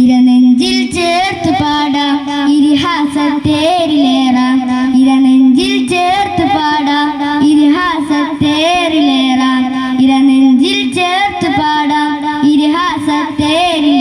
ഇരനെഞ്ചിൽ ചേർത്ത് പാടാം. ഇതിഹാസത്തേരിലേറാം ഇരനെഞ്ചിൽ ചേർത്ത് പാടാം. ഇതിഹാസത്തേരിലേറാം ഇരനെഞ്ചിൽ ചേർത്ത് പാടാം. ഇതിഹാസത്തേരിലേറാം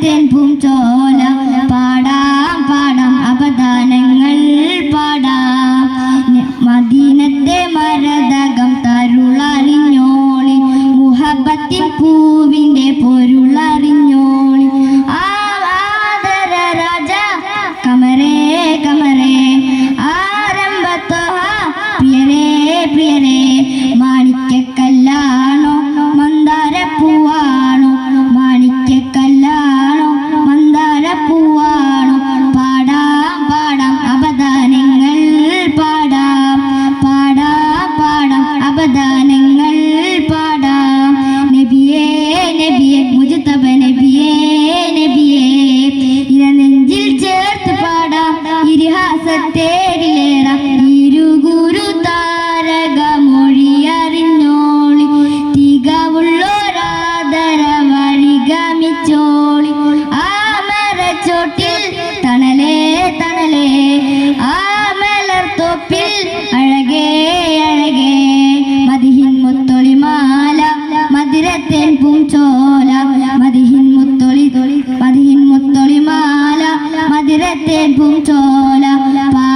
เป็นภูมิจอ ഇരുപത്തേഴിലേറ ഇരുഗുരു താരക മൊഴിയറിഞ്ഞോളി തികവുള്ളൊരാദര വഴി ഗമിച്ചോളി ആ മരച്ചോട്ടിൽ തണലേ തണലേ ആ മലർത്തോപ്പിൽ അഴകേ അഴകേ. മതിഹിൻ മുത്തൊളിമാല മധുരത്തേൻ പൂഞ്ചോല de puntola.